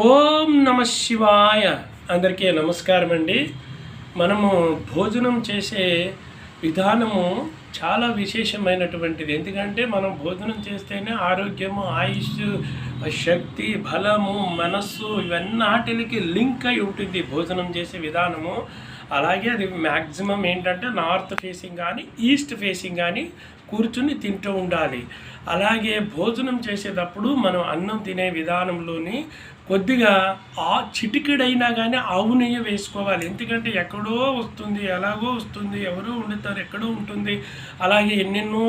ఓం నమ శివాయ. అందరికీ నమస్కారం అండి మనము భోజనం చేసే విధానము చాలా విశేషమైనటువంటిది. ఎందుకంటే మనం భోజనం చేస్తేనే ఆరోగ్యము ఆయుష్ శక్తి బలము మనస్సు ఇవన్నిటికి లింక్ అయి ఉంటుంది. భోజనం చేసే విధానము. అలాగే అది మ్యాక్సిమం ఏంటంటే నార్త్ ఫేసింగ్ కానీ ఈస్ట్ ఫేసింగ్ కానీ కూర్చుని తింటూ ఉండాలి. అలాగే భోజనం చేసేటప్పుడు మనం అన్నం తినే విధానంలోని కొద్దిగా ఆ చిటికెడైనా కానీ ఆవు నెయ్యి వేసుకోవాలి. ఎందుకంటే ఎక్కడో వస్తుంది ఎలాగో వస్తుంది ఎవరో వండుతారు ఎక్కడో ఉంటుంది. అలాగే ఎన్నెన్నో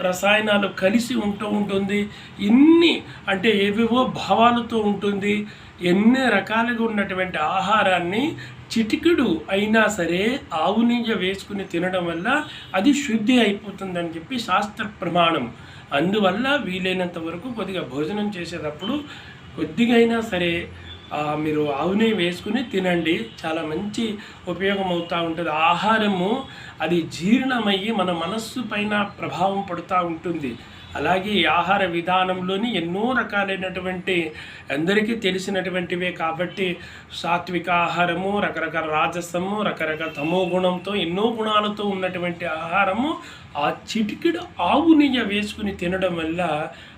రసాయనాలు కలిసి ఉంటూ ఉంటుంది. ఇన్ని అంటే ఏవేవో భావాలతో ఉంటుంది. ఎన్ని రకాలుగా ఉన్నటువంటి ఆహారాన్ని చిటికెడు అయినా సరే ఆవు నీయ వేసుకుని తినడం వల్ల అది శుద్ధి అయిపోతుందని చెప్పి శాస్త్ర ప్రమాణం. అందువల్ల వీలైనంత వరకు కొద్దిగా భోజనం చేసేటప్పుడు కొద్దిగైనా సరే మీరు ఆవుని వేసుకుని తినండి. చాలా మంచి ఉపయోగం అవుతూ ఉంటుంది. ఆహారము అది జీర్ణమయ్యి మన మనస్సు పైన ప్రభావం పడుతూ ఉంటుంది. అలాగే ఆహార విధానంలోని ఎన్నో రకాలైనటువంటి అందరికీ తెలిసినటువంటివే కాబట్టి సాత్విక ఆహారము రకరకాల రాజసము రకరకాల తమో గుణంతో ఎన్నో గుణాలతో ఉన్నటువంటి ఆహారము ఆ చిటికెడు ఆవు నెయ్యి వేసుకుని తినడం వల్ల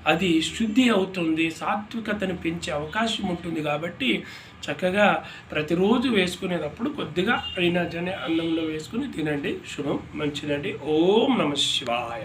అది శుద్ధి అవుతుంది సాత్వికతను పెంచే అవకాశం ఉంటుంది కాబట్టి కాబట్టి చక్కగా ప్రతిరోజు వేసుకునేటప్పుడు కొద్దిగా అయినా జనే అన్నంలో వేసుకుని తినండి. శుభం. మంచిదండి. ఓం నమ శివాయ.